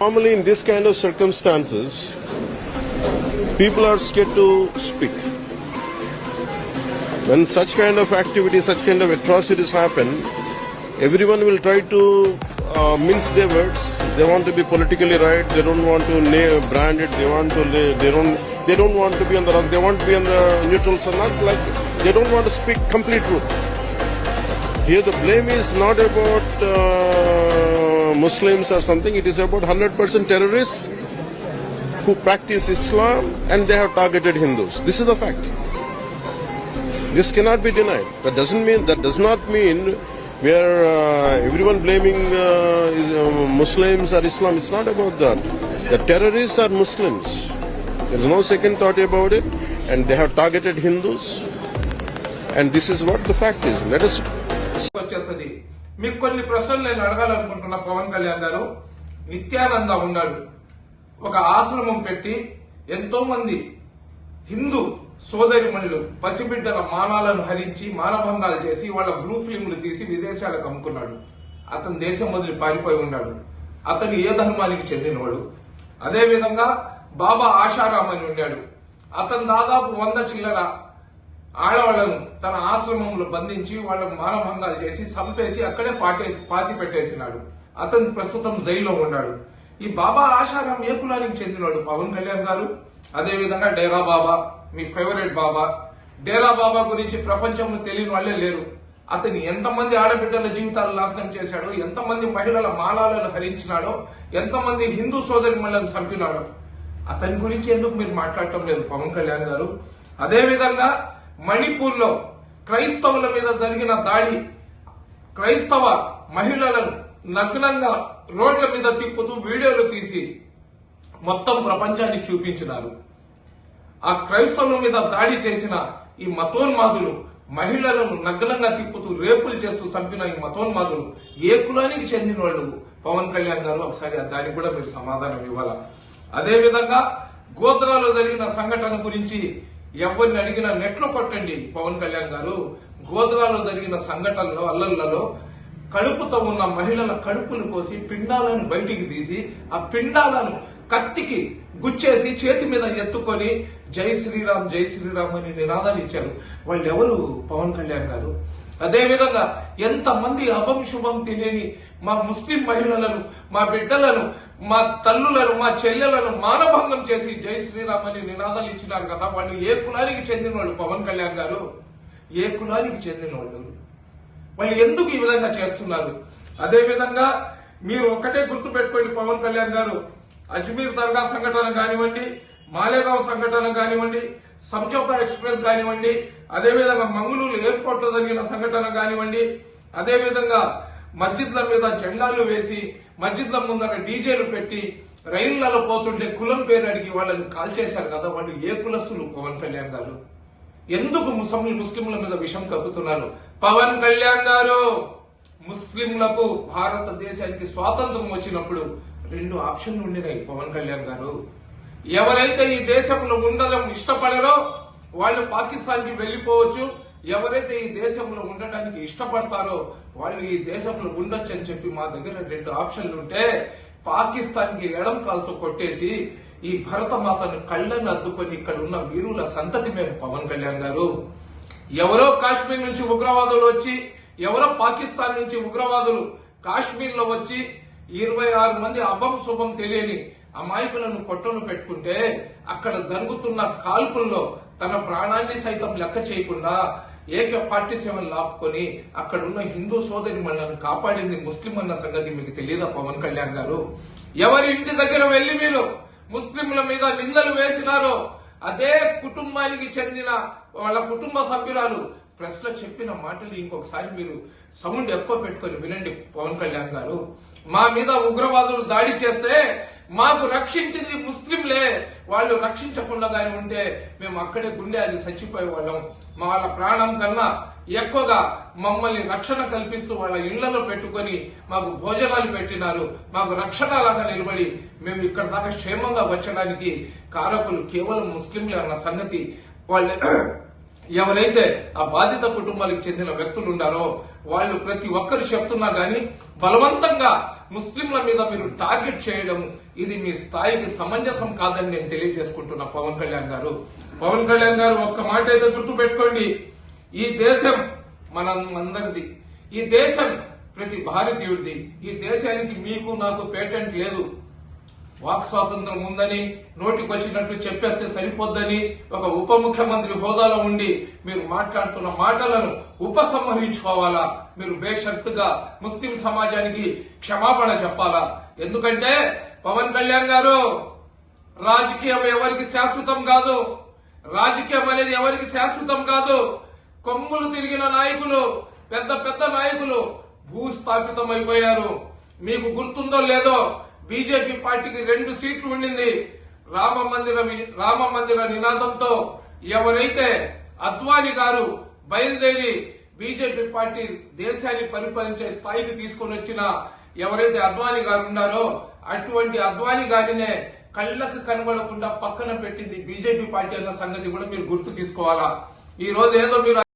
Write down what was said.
Normally, in this kind of circumstances, people are scared to speak. When such kind of activities, such kind of atrocities happen, everyone will try to uh, mince their words. They want to be politically right. They don't want to brand it. They want to. They don't. They don't want to be on the wrong. They want to be on the neutral. So not like they don't want to speak complete truth. Here, the blame is not about uh, Muslims or something. It is about 100% terrorists who practice Islam and they have targeted Hindus. This is the fact. This cannot be denied. That doesn't mean that does not mean we are uh, everyone blaming uh, uh Muslims or Islam. It's not about that. The terrorists are Muslims. There is no second thought about it, and they have targeted Hindus. And this is what the fact is. Let us. మీకు కొన్ని ప్రశ్నలు నేను అడగాలనుకుంటున్నా పవన్ కళ్యాణ్ గారు. నిత్యానంద ఉన్నాడు. ఒక ఆశ్రమం పెట్టి ఎంతో మంది హిందూ సోదరిమణులు పసిబిడ్డల మానాలను హరించి మానభంగాలు చేసి వాళ్ళ బ్లూ ఫిల్మ్లు తీసి విదేశాలకు అమ్ముకున్నాడు. అతను దేశం వదిలి పారిపోయి ఉన్నాడు. అతను ఏ ధర్మానికి చెందినవాడు? అదేవిధంగా బాబా ఆశారాం అని ఉన్నాడు అతను దాదాపు వంద చిల్లర ఆడవాళ్ళను తన ఆశ్రమంలో బంధించి వాళ్ళకు మానభంగాలు చేసి చంపేసి అక్కడే పాటేసి పాతి పెట్టేసినాడు. అతను ప్రస్తుతం జైల్లో ఉన్నాడు. ఈ బాబా ఆశారాం ఏ కులానికి చెందినాడు? పవన్ కళ్యాణ్ గారు. అదే విధంగా డేరా బాబా మీ ఫేవరెట్ బాబా. డేరా బాబా గురించి ప్రపంచంలో తెలియని వాళ్ళే లేరు. అతను ఎంతమంది ఆడబిడ్డల జీవితాలు నాశనం చేశాడో ఎంతమంది మహిళల మాలాలను హరించినాడో ఎంతమంది హిందూ సోదరి చంపినాడో. అతని గురించి ఎందుకు మీరు మాట్లాడటం లేదు పవన్ కళ్యాణ్ గారు? అదే విధంగా మణిపూర్లో క్రైస్తవుల మీద జరిగిన దాడి క్రైస్తవ మహిళలను నగ్నంగా రోడ్ల మీద తిప్పుతూ వీడియోలు తీసి మొత్తం ప్రపంచానికి చూపించినారు. ఆ క్రైస్తవుల మీద దాడి చేసిన ఈ మతోన్మాదులు మహిళలను నగ్నంగా తిప్పుతూ రేపులు చేస్తూ చంపిన ఈ మతోన్మాదులు ఏ కులానికి చెందిన వాళ్ళు పవన్ కళ్యాణ్ గారు ఒకసారి దానికి కూడా మీరు సమాధానం ఇవ్వాల? అదేవిధంగా గోత్రాలో జరిగిన సంఘటన గురించి ఎవరిని అడిగినా నెట్లో కొట్టండి పవన్ కళ్యాణ్ గారు. గోత్రాలో జరిగిన సంఘటనలో అల్లర్లలో కడుపుతో ఉన్న మహిళల కడుపులు కోసి పిండాలను బయటికి తీసి ఆ పిండాలను కత్తికి గుచ్చేసి చేతి మీద ఎత్తుకొని జై శ్రీరామ్ జై శ్రీరామ్ అని నినాదాలు ఇచ్చారు. వాళ్ళు ఎవరు పవన్ కళ్యాణ్ గారు. అదేవిధంగా ఎంతమంది అభం శుభం తెలియని మా ముస్లిం మహిళలను మా బిడ్డలను మా తల్లులను మా చెల్లెలను మానభంగం చేసి జై శ్రీరామ్ అని నినాదాలు ఇచ్చినారు కదా వాళ్ళు ఏ కులానికి చెందిన వాళ్ళు పవన్ కళ్యాణ్ గారు. ఏ కులానికి చెందిన వాళ్ళు వాళ్ళు ఎందుకు ఈ విధంగా చేస్తున్నారు? అదే విధంగా మీరు ఒకటే గుర్తు పెట్టుకోండి పవన్ కళ్యాణ్ గారు. అజ్మీర్ దర్గా సంఘటన కానివ్వండి మాలేగావ్ సంఘటన కానివ్వండి సంజోతా ఎక్స్ప్రెస్ కానివ్వండి అదేవిధంగా మంగళూరు ఎయిర్పోర్ట్లో జరిగిన సంఘటన కానివ్వండి అదేవిధంగా మస్జిద్ల మీద జెండాలు వేసి మస్జిద్ల ముందర డీజేలు పెట్టి రైళ్ళలో పోతుంటే కులం పేరు అడిగి వాళ్ళని కాల్ చేశారు కదా వాళ్ళు ఏ కులస్తులు? పవన్ కళ్యాణ్ గారు. ఎందుకు ముస్లిం ముస్లింల మీద విషం కప్పుతున్నారు పవన్ కళ్యాణ్ గారు ముస్లింలకు భారతదేశానికి స్వాతంత్రం వచ్చినప్పుడు రెండు ఆప్షన్లు ఉండినాయి పవన్ కళ్యాణ్ గారు. ఎవరైతే ఈ దేశంలో ఉండడం ఇష్టపడరో వాళ్ళు పాకిస్తాన్కి వెళ్ళిపోవచ్చు ఎవరైతే ఈ దేశంలో ఉండడానికి ఇష్టపడతారో వాళ్ళు ఈ దేశంలో ఉండొచ్చు అని చెప్పి మా దగ్గర రెండు ఆప్షన్లు ఉంటే పాకిస్తాన్కి ఎడం కాలుతో కొట్టేసి ఈ భరత మాతను కళ్ళను అద్దుకొని ఇక్కడ ఉన్న వీరుల సంతతి మేము పవన్ కళ్యాణ్ గారు. ఎవరో కాశ్మీర్ నుంచి ఉగ్రవాదులు వచ్చి ఎవరో పాకిస్తాన్ నుంచి ఉగ్రవాదులు కాశ్మీర్లో వచ్చి ఇరవై ఆరు మంది అభం శుభం తెలియని అమాయకులను పొట్టను పెట్టుకుంటే అక్కడ జరుగుతున్న కాల్పుల్లో తన ప్రాణాన్ని సైతం లెక్క చేయకుండా ఏక పార్టీ సేవలు లాపుకొని అక్కడ ఉన్న హిందూ సోదరి మనల్ని కాపాడింది ముస్లిం అన్న సంగతి మీకు తెలియదా పవన్ కళ్యాణ్ గారు? ఎవరి ఇంటి దగ్గర వెళ్ళి మీరు ముస్లింల మీద నిందలు వేసినారో అదే కుటుంబానికి చెందిన వాళ్ళ కుటుంబ సభ్యురాలు ప్రెస్లో చెప్పిన మాటలు ఇంకొకసారి మీరు సౌండ్ ఎక్కువ పెట్టుకొని వినండి పవన్ కళ్యాణ్ గారు. మా మీద ఉగ్రవాదులు దాడి చేస్తే మాకు రక్షించింది ముస్లింలే. వాళ్ళు రక్షించకుండా కానీ ఉంటే మేము అక్కడే గుండె అది చచ్చిపోయే వాళ్ళం. మా వాళ్ళ ప్రాణం కన్నా ఎక్కువగా మమ్మల్ని రక్షణ కల్పిస్తూ వాళ్ళ ఇళ్ళలో పెట్టుకొని మాకు భోజనాలు పెట్టినారు. మాకు రక్షణ లాగా నిలబడి మేము ఇక్కడ దాకా క్షేమంగా వచ్చడానికి కారకులు కేవలం ముస్లింలే అన్న సంగతి వాళ్ళు ఎవరైతే ఆ బాధిత కుటుంబాలకు చెందిన వ్యక్తులు ఉన్నారో వాళ్ళు ప్రతి ఒక్కరు చెప్తున్నా గానీ బలవంతంగా ముస్లింల మీద మీరు టార్గెట్ చేయడం ఇది మీ స్థాయికి సమంజసం కాదని నేను తెలియజేసుకుంటున్నా పవన్ కళ్యాణ్ గారు. పవన్ కళ్యాణ్ గారు ఒక్క మాట అయితే గుర్తు పెట్టుకోండి ఈ దేశం మన అందరిది ఈ దేశం ప్రతి భారతీయుడిది. ఈ దేశానికి మీకు నాకు పేటెంట్ లేదు. వాక్ స్వాతంత్రం ఉందని నోటికి వచ్చినట్లు చెప్పేస్తే సరిపోద్దని ఒక ఉప ముఖ్యమంత్రి హోదాలో ఉండి మీరు మాట్లాడుతున్న మాటలను ఉపసంహరించుకోవాలా? మీరు బేషరతుగా ముస్లిం సమాజానికి క్షమాపణ చెప్పాలా? ఎందుకంటే పవన్ కళ్యాణ్ గారు రాజకీయం ఎవరికి శాశ్వతం కాదు. రాజకీయం అనేది ఎవరికి శాశ్వతం కాదు. కొమ్ములు తిరిగిన నాయకులు పెద్ద పెద్ద నాయకులు భూస్థాపితం అయిపోయారు మీకు గుర్తుందో లేదో బీజేపీ పార్టీకి రెండు సీట్లు ఉండింది. రామ మందిర రామ మందిర నినాదంతో ఎవరైతే అద్వాని గారు బయలుదేరి బీజేపీ పార్టీ దేశాన్ని పరిపాలించే స్థాయికి తీసుకొని వచ్చిన ఎవరైతే అద్వాని గారు ఉన్నారో అటువంటి అద్వాని గారినే కళ్ళకు కనబడకుండా పక్కన పెట్టింది బీజేపీ పార్టీ అన్న సంగతి కూడా మీరు గుర్తు తీసుకోవాలా? ఈ రోజు ఏదో మీరు